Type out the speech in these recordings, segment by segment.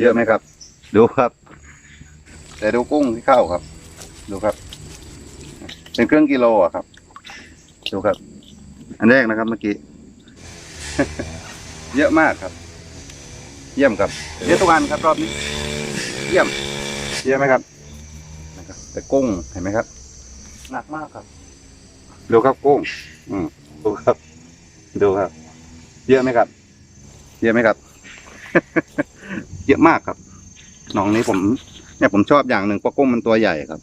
เยอะไหมครับ ดูครับ แต่ดูกุ้งที่เข้าครับ ดูครับ เป็นเครื่องกิโลอะครับ ดูครับ อันแรกนะครับเมื่อกี้ เยอะมากครับ เยี่ยมครับเยอะทุกอันครับรอบนี้ เยี่ยม เยอะไหมครับนะครับแต่กุ้งเห็นไหมครับ หนักมากครับ ดูครับกุ้ง อืมดูครับ ดูครับ เยอะไหมครับ เยอะไหมครับ เยอะมากครับหนองนี้ผมเนี่ยผมชอบอย่างหนึ่งเพราะกุ้งมันตัวใหญ่ครับ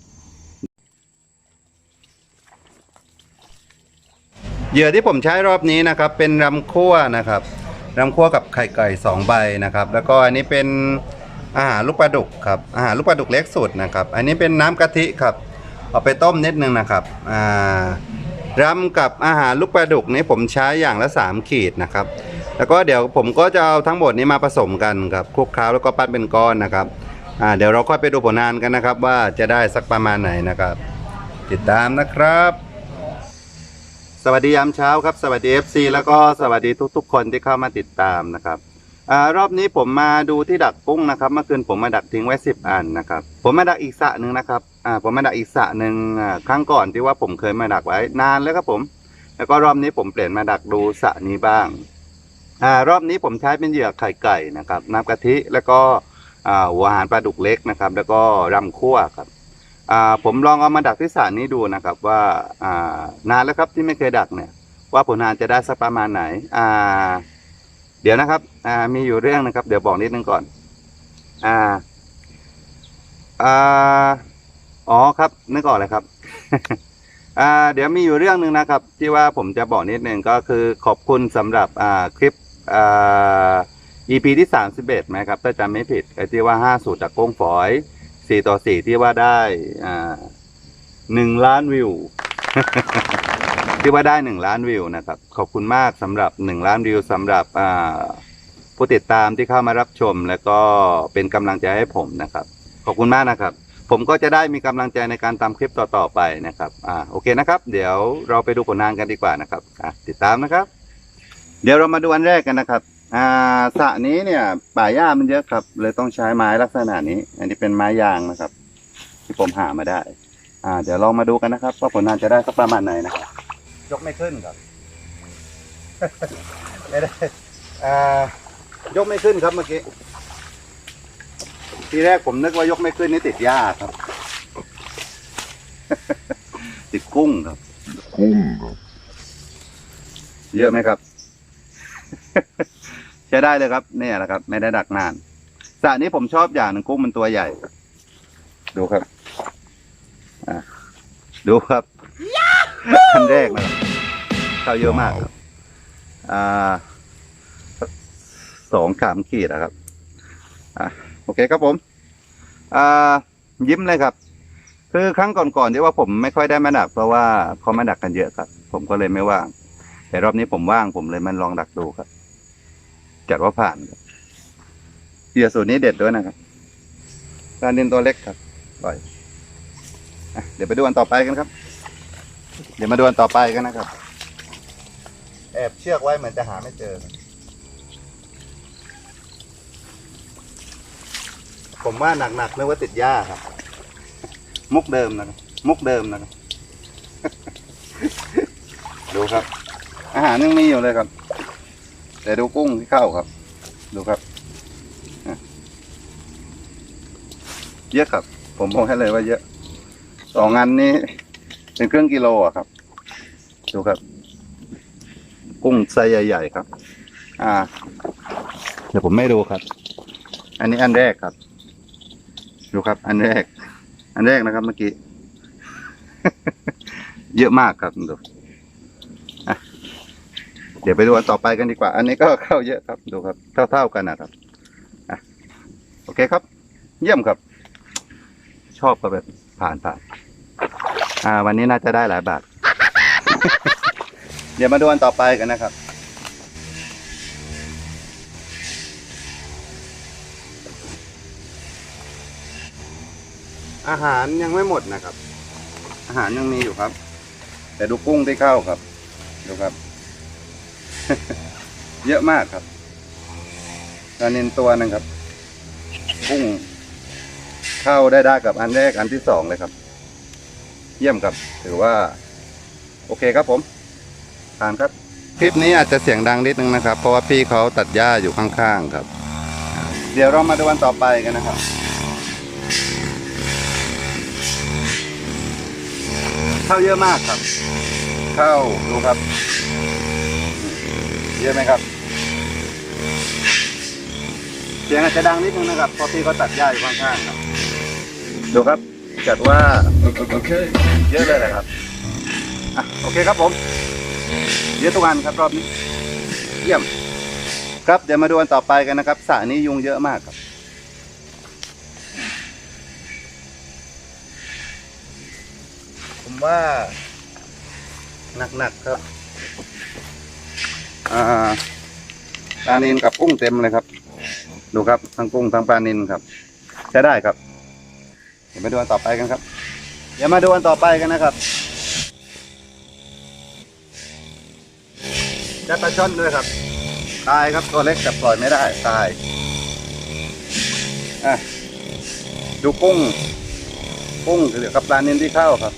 เหยื่อที่ผมใช้รอบนี้นะครับ เป็นรำคั่วนะครับรำคั่วกับไข่ไก่สองใบนะครับ แล้วก็อันนี้เป็นอาหารลูกปลาดุกครับอาหารลูกปลาดุกเล็กสุดนะครับ อันนี้เป็นน้ำกะทิครับ เอาไปต้มนิดนึงนะครับอ่ารำกับอาหารลูกปลาดุกนี้ผมใช้อย่างละ 3 ขีดนะครับ แล้วก็เดี๋ยวผมก็จะเอาทั้งหมดนี้มาผสมกันครับคลุกเคล้าแล้วก็ปั้นเป็นก้อนนะครับอ่าเดี๋ยวเราค่อยไปดูผลงานกันนะครับ ว่าจะได้สักประมาณไหนนะครับ ติดตามนะครับ สวัสดียามเช้าครับ สวัสดี FC แล้วก็สวัสดีทุก ๆ คนที่เข้ามาติดตามนะครับอารอบนี้ผมมาดูที่ดักกุ้งนะครับ เมื่อคืนผมมาดักทิ้งไว้10อันนะครับ ผมมาดักอีกสะหนึ่งนะครับอ่าผมมาดักอีกสะหนึ่งครั้งก่อนที่ว่าผมเคยมาดักไว้นานแล้วครับผม แล้วก็รอบนี้ผมเปลี่ยนมาดักดูสะนี้บ้าง อ่ารอบนี้ผมใช้เป็นเหยื่อไข่ไก่นะครับน้ำกะทิแล้วก็อ่าหัวหารปลาดุกเล็กนะครับ แล้วก็รำคั่วครับอ่าผมลองเอามาดักที่สระนี้ดูนะครับว่าอ่านานแล้วครับที่ไม่เคยดักเนี่ย ว่าผลงานจะได้สักประมาณไหนอ่าเดี๋ยวนะครับอ่ามีอยู่เรื่องนะครับ เดี๋ยวบอกนิดนึงก่อนอ่าอ่าอ๋อครับ นึกออกเลยครับอ่าเดี๋ยวมีอยู่เรื่องหนึ่งนะครับ ที่ว่าผมจะบอกนิดนึงก็คือขอบคุณสำหรับอ่าคลิป EP ที่ 31ไหมครับ ถ้าจำไม่ผิดไอ้ที่ว่า 5 สูตรจากก้งฝอยสี่ต่อสี่ที่ว่าได้อ่าหนึ่งล้านวิว ที่ว่าได้หนึ่งล้านวิวนะครับ ขอบคุณมากสำหรับหนึ่งล้านวิวสำหรับอ่าผู้ติดตามที่เข้ามารับชม แล้วก็เป็นกำลังใจให้ผมนะครับ ขอบคุณมากนะครับผมก็จะได้มีกำลังใจในการทำคลิปต่อ ๆ ไปนะครับ อ่า โอเคนะครับ เดี๋ยวเราไปดูผลงานกันดีกว่านะครับอะติดตามนะครับ เดี๋ยวเรามาดูอันแรกกันนะครับ อ่าสระนี้เนี่ยป่าหญ้ามันเยอะครับ เลยต้องใช้ไม้ลักษณะนี้ อันนี้เป็นไม้ยางนะครับ ที่ผมหามาได้ อ่า เดี๋ยวลองมาดูกันนะครับ ว่าผลงานจะได้สักประมาณไหนนะครับยกไม่ขึ้นครับไม่ได้อ่ายกไม่ขึ้นครับเมื่อกี้ทีแรกผมนึกว่ายกไม่ขึ้นนี่ติดหญ้าครับ ติดกุ้งครับ กุ้งครับ เยอะไหมครับ ใช้ได้เลยครับเนี่ยแหละครับ ไม่ได้ดักนานสระนี้ผมชอบอย่างหนึ่งกุ้งมันตัวใหญ่ ดูครับอะดูครับอันแรกนะครับเข้าเยอะมากครับ อ่าสองสามขีดนะครับอะโอเคครับผม อ่า ยิ้มเลยครับ คือครั้งก่อนๆที่ว่าผมไม่ค่อยได้มาดัก เพราะว่าเขามาดักกันเยอะครับ ผมก็เลยไม่ว่าง แต่รอบนี้ผมว่างผมเลยมันลองดักดูครับ จัดว่าผ่านครับเหยื่อสูตรนี้เด็ดด้วยนะครับการเดินตัวเล็กครับปล่อยเดี๋ยวไปดูอันต่อไปกันครับ เดี๋ยวมาดูอันต่อไปกันนะครับ แอบเชือกไว้เหมือนจะหาไม่เจอ ผมว่าหนักๆนึกว่าติดหญ้าครับ มุกเดิมนะครับ มุกเดิมนะครับ ดูครับ อาหารยังมีอยู่เลยครับ แต่ดูกุ้งที่เข้าครับ ดูครับเยอะครับ ผมบอกให้เลยว่าเยอะสองอันนี้เป็นเครื่องกิโลอะครับ ดูครับ กุ้งไซส์ใหญ่ๆครับ อ่า เดี๋ยวผมไม่ดูครับ อันนี้อันแรกครับ ดูครับ อันแรก อันแรกนะครับเมื่อกี้ เยอะมากครับดู เดี๋ยวไปดูอันต่อไปกันดีกว่า อันนี้ก็เข้าเยอะครับ ดูครับ เท่าๆกันนะครับอะโอเคครับ เยี่ยมครับ ชอบก็แบบผ่านผ่านอ่า วันนี้น่าจะได้หลายบาท เดี๋ยวมาดูอันต่อไปกันนะครับ อาหารยังไม่หมดนะครับ อาหารยังมีอยู่ครับ แต่ดูกุ้งที่เข้าครับ ดูครับ เยอะมากครับปลานินตัวหนึงครับกุ้งเข้าได้ได้กับอันแรกอันที่สองเลยครับ เยี่ยมครับ ถือว่า โอเคครับผมผ่านครับ คลิปนี้อาจจะเสียงดังนิดนึงนะครับ เพราะว่าพี่เขาตัดหญ้าอยู่ข้างๆครับ เดี๋ยวเรามาดูวันต่อไปกันนะครับเข้าเยอะมากครับเข้าดูครับ เยอะไหมครับ เสียงอาจจะดังนิดนึงนะครับเพราะพี่เขาตัดหญ้าอยู่ข้างๆครับ ดูครับจัดว่า Okay. เยอะเลยแหละครับอะโอเคครับผมเยอะทุกวันครับรอบนี้ เยี่ยม ครับเดี๋ยวมาดูอันต่อไปกันนะครับสระนี้ยุงเยอะมากครับผมว่าหนักๆครับอ่า ปลานินกับกุ้งเต็มเลยครับ ดูครับทั้งกุ้งทั้งปลานินครับ ใช้ได้ครับ เดี๋ยวมาดูอันต่อไปกันครับ เดี๋ยวมาดูอันต่อไปกันนะครับจักระช่อนด้วยครับ ตายครับตัวเล็กแต่ปล่อยไม่ได้ตายอะดูกุ้ง กุ้งเหลือกับปลานินที่เข้าครับ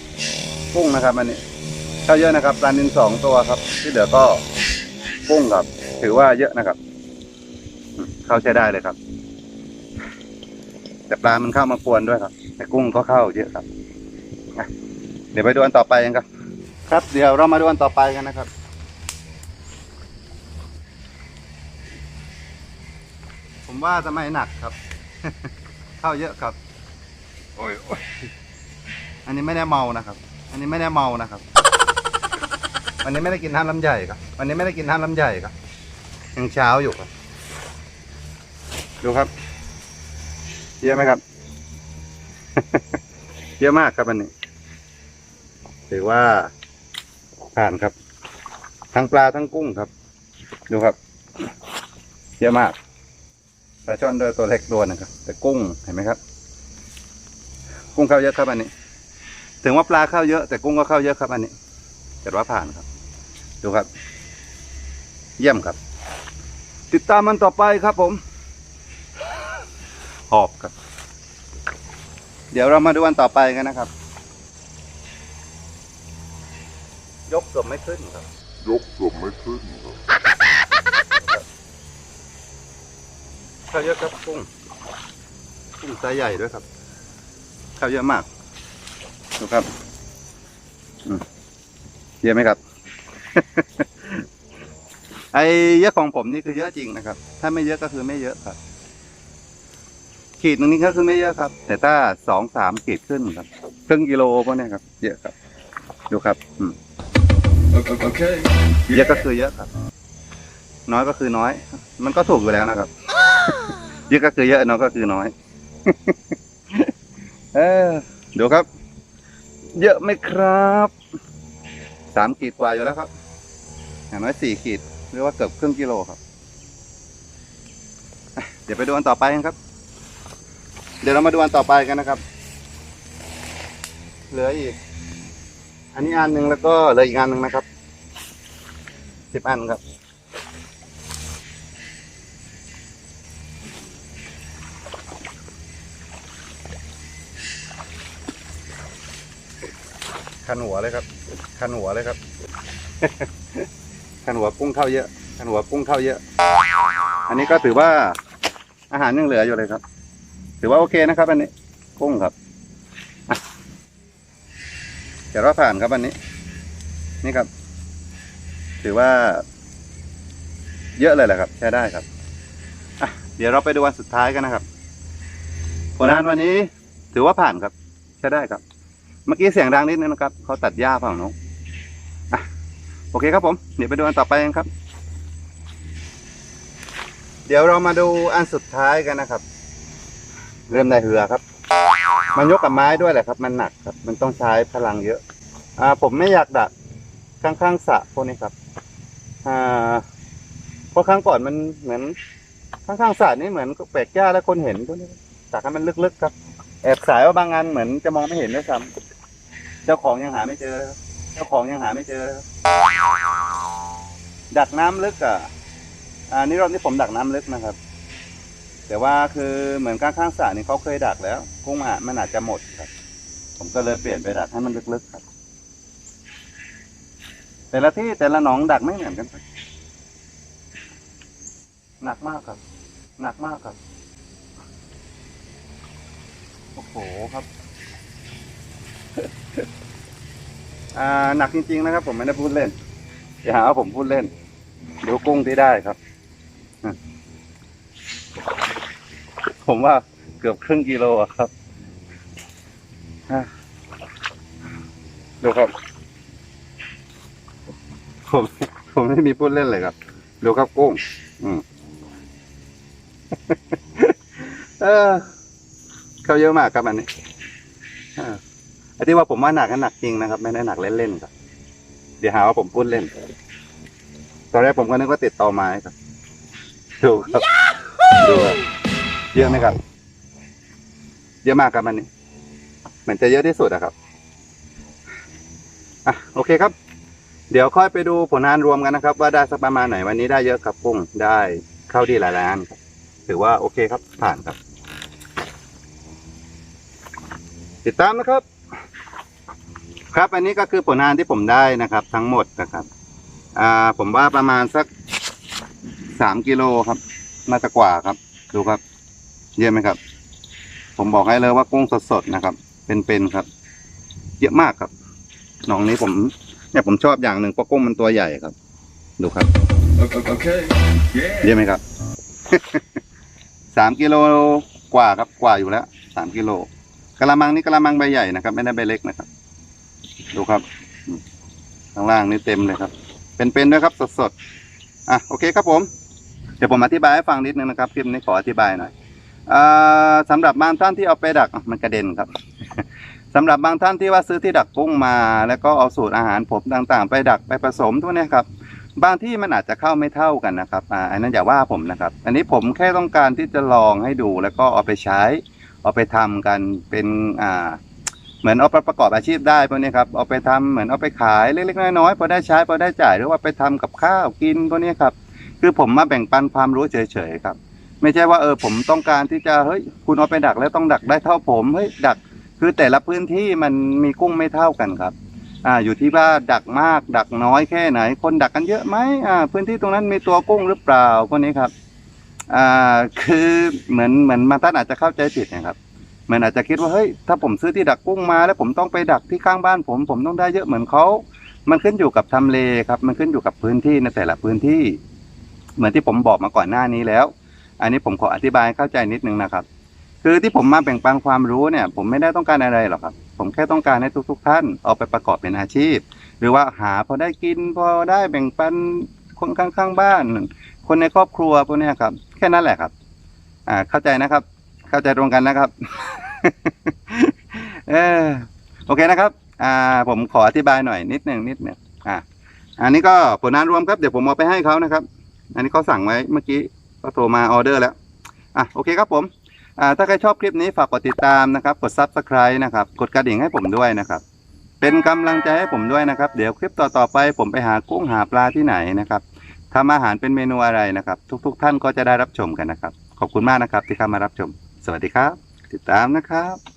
กุ้งนะครับอันนี้เข้าเยอะนะครับปลานินสองตัวครับ ที่เหลือก็ กุ้งครับถือว่าเยอะนะครับอืมเข้าใช้ได้เลยครับ แต่ปลามันเข้ามากวนด้วยครับ แต่กุ้งก็เข้าเยอะครับเดี๋ยวไปดูอันต่อไปกันครับ ครับเดี๋ยวเรามาดูอันต่อไปกันนะครับผมว่าจะไม่หนักครับ เข้าเยอะครับโอ้ยโอ้ยอันนี้ไม่ได้เมานะครับ อันนี้ไม่ได้เมานะครับ อันนี้ไม่ได้กินน้ำลำไยครับอันนี้ไม่ได้กินน้ำลำไยครับ ยังเช้าอยู่ครับ ดูครับ เยอะไหมครับ เยอะมากครับอันนี้ ถือว่าผ่านครับ ทั้งปลาทั้งกุ้งครับ ดูครับ เยอะมากปลาช่อนโดยตัวเล็กตัวนะครับ แต่กุ้งเห็นไหมครับ กุ้งเข้าเยอะครับอันนี้ ถึงว่าปลาเข้าเยอะแต่กุ้งก็เข้าเยอะครับอันนี้ถือว่าผ่านครับ ดูครับ เยี่ยมครับ ติดตามมันต่อไปครับผม หอบครับ เดี๋ยวเรามาดูวันต่อไปกันนะครับ ยกเกือบไม่ขึ้นครับ ยกเกือบไม่ขึ้นครับข้าวเยอะครับกุ้งกุ้งไซส์ใหญ่ด้วยครับข้าวเยอะมากดูครับอืมเยอะไหมครับ ไอ้เยอะของผมนี่คือเยอะจริงนะครับ ถ้าไม่เยอะก็คือไม่เยอะครับ ขีดหนึงนี่ก็คือไม่เยอะครับ แต่ถ้าสองสามขีดขึ้นครับ ครึ่งกิโลพวกเนี้ยครับ เยอะครับ ดูครับ อืม Okay. เยอะก็คือเยอะครับ น้อยก็คือน้อย มันก็ถูกอยู่แล้วนะครับ เยอะก็คือเยอะน้อยก็คือน้อย เออดูครับ เยอะไหมครับ สามขีดกว่าอยู่แล้วครับ อย่างน้อยสี่ขีดหรือว่าเกือบครึ่งกิโลครับ เดี๋ยวไปดูอันต่อไปกันครับ เดี๋ยวเรามาดูอันต่อไปกันนะครับ เหลืออีก อันนี้อันหนึ่งแล้วก็เหลืออีกอันหนึ่งนะครับสิบอันครับคันหัวเลยครับคันหัวเลยครับ คันหัวกุ้งเข้าเยอะคันหัวกุ้งเข้าเยอะ อันนี้ก็ถือว่าอาหารยังเหลืออยู่เลยครับ ถือว่าโอเคนะครับ อันนี้กุ้งครับเดี๋ยวเราผ่านครับอันนี้ นี่ครับ ถือว่า เยอะเลยแหละครับ ใช้ได้ครับเดี๋ยวเราไปดูวันสุดท้ายกันนะครับ ผลงานวันนี้ ถือว่าผ่านครับ ใช้ได้ครับ เมื่อกี้เสียงดังนิดนึงนะครับเขาตัดหญ้าฝั่งนู้นอะ โอเคครับผม เดี๋ยวไปดูอันต่อไปกันครับ เดี๋ยวเรามาดูอันสุดท้ายกันนะครับ เริ่มในเหือครับ มันยกกับไม้ด้วยแหละครับ มันหนักครับ มันต้องใช้พลังเยอะ อ่า ผมไม่อยากดักข้างๆสระพวกนี้ครับ อ่าเพราะครั้งก่อนมันเหมือนข้างๆสระนี่เหมือนแปลกหญ้าแล้วคนเห็นพวกนี้ตักให้มันลึกๆครับ แอบสายว่าบางงานเหมือนจะมองไม่เห็นด้วยซ้ำเจ้าของยังหาไม่เจอ เจ้าของยังหาไม่เจอครับ ดักน้ำลึกอะอ่านี่รอบนี้ผมดักน้ำลึกนะครับ แต่ว่าคือเหมือนข้างๆสระนี่เขาเคยดักแล้ว กุ้งอะมันอาจจะหมดครับ ผมก็เลยเปลี่ยนไปดักให้มันลึกๆครับ แต่ละที่แต่ละหนองดักไม่เหมือนกันครับหนักมากครับ หนักมากครับ โอ้โหครับ อ่าหนักจริง ๆ นะครับ ผมไม่ได้พูดเล่นอย่าหาว่าผมพูดเล่นดูกุ้งที่ได้ครับ ผมว่าเกือบครึ่งกิโลครับดูครับ ผมผมไม่มีพูดเล่นเลยครับดูครับกุ้ง อืมเออเขาเยอะมากครับอันนี้ ไอ้ที่ว่าผมว่าหนักก็หนักจริงนะครับ ไม่ได้หนักเล่นๆครับ เดี๋ยวหาว่าผมพูดเล่น ตอนแรกผมก็นึกว่าติดต่อไม้ครับ ดูครับ ดูครับเยอะไหมครับ เยอะมากครับอันนี้เหมือนจะเยอะที่สุดอะครับอะโอเคครับ เดี๋ยวค่อยไปดูผลงานรวมกันนะครับ ว่าได้สักประมาณไหนวันนี้ได้เยอะครับกุ้งได้เข้าดีหลายล้านครับถือว่าโอเคครับผ่านครับ ติดตามนะครับ ครับอันนี้ก็คือผลงานที่ผมได้นะครับ ทั้งหมดนะครับอ่าผมว่าประมาณสักสามกิโลครับน่าจะกว่าครับ ดูครับ เยอะไหมครับ ผมบอกให้เลยว่ากุ้งสดๆนะครับ เป็นๆครับ เยอะมากครับหนองนี้ผมเนี่ยผมชอบอย่างหนึ่งเพราะกุ้งมันตัวใหญ่ครับ ดูครับ Okay. okay. Yeah. เยอะไหมครับสามกิโลกว่าครับกว่าอยู่แล้วสามกิโลกะละมังนี่กะละมังใบใหญ่นะครับ ไม่ได้ใบเล็กนะครับ ดูครับข้างล่างนี่เต็มเลยครับ เป็นๆด้วยครับสดๆอะโอเคครับผม เดี๋ยวผมอธิบายให้ฟังนิดนึงนะครับคลิปนี้ขออธิบายหน่อยอ่าสำหรับบางท่านที่เอาไปดักมันกระเด็นครับสำหรับบางท่านที่ว่าซื้อที่ดักกุ้งมา แล้วก็เอาสูตรอาหารผมต่างๆ ไปดักไปผสมทุกเนี้ยครับบางที่มันอาจจะเข้าไม่เท่ากันนะครับอ่าอันนั้นอย่าว่าผมนะครับ อันนี้ผมแค่ต้องการที่จะลองให้ดูแล้วก็เอาไปใช้ เอาไปทำกันเป็นอ่า เหมือนเอาไปประกอบอาชีพได้พวกนี้ครับเอาไปทำเหมือนเอาไปขายเล็กๆน้อยๆพอได้ใช้พอได้จ่ายหรือว่าไปทำกับข้าวกินพวกนี้ครับ คือผมมาแบ่งปันความรู้เฉยๆครับ ไม่ใช่ว่าเออผมต้องการที่จะเฮ้ยคุณเอาไปดักแล้วต้องดักได้เท่าผมเฮ้ยดัก คือแต่ละพื้นที่มันมีกุ้งไม่เท่ากันครับอ่าอยู่ที่ว่าดักมากดักน้อยแค่ไหน คนดักกันเยอะไหมอ่าพื้นที่ตรงนั้นมีตัวกุ้งหรือเปล่าพวกนี้ครับอ่าคือเหมือนเหมือนมาท่านอาจจะเข้าใจผิดนะครับ มือนอาจจะคิดว่าเฮ้ยถ้าผมซื้อที่ดักกุ้งมา แล้วผมต้องไปดักที่ข้างบ้านผม ผมต้องได้เยอะเหมือนเขามันขึ้นอยู่กับทำเลครับ มันขึ้นอยู่กับพื้นที่ในแต่ละพื้นที่ เหมือนที่ผมบอกมาก่อนหน้านี้แล้ว อันนี้ผมขออธิบายเข้าใจนิดนึงนะครับ คือที่ผมมาแบ่งปันความรู้เนี่ย ผมไม่ได้ต้องการอะไรหรอกครับ ผมแค่ต้องการให้ทุก ๆท่านเอาไปประกอบเป็นอาชีพ หรือว่าหาพอได้กินพอได้แบ่งปันคนข้างๆบ้าน คนในครอบครัวพวกนี้ครับ แค่นั้นแหละครับ อ่าเข้าใจนะครับ เข้าใจตรงกันนะครับ เออโอเคนะครับ อ่า ผมขออธิบายหน่อยนิดหนึ่งนิดหนึ่งอ่าอันนี้ก็ผลงานรวมครับเดี๋ยวผมเอาไปให้เขานะครับ อันนี้เขาสั่งไว้เมื่อกี้ก็โทรมาออเดอร์แล้ว อะโอเคครับผมอ่าถ้าใครชอบคลิปนี้ฝากกดติดตามนะครับ กด Subscribe นะครับ กดกระดิ่งให้ผมด้วยนะครับ เป็นกำลังใจให้ผมด้วยนะครับ เดี๋ยวคลิปต่อๆไป ผมไปหากุ้งหาปลาที่ไหนนะครับทำอาหารเป็นเมนูอะไรนะครับ ทุก ๆ ท่านก็จะได้รับชมกันนะครับ ขอบคุณมากนะครับที่เข้ามารับชม สวัสดีครับ ติดตามนะครับ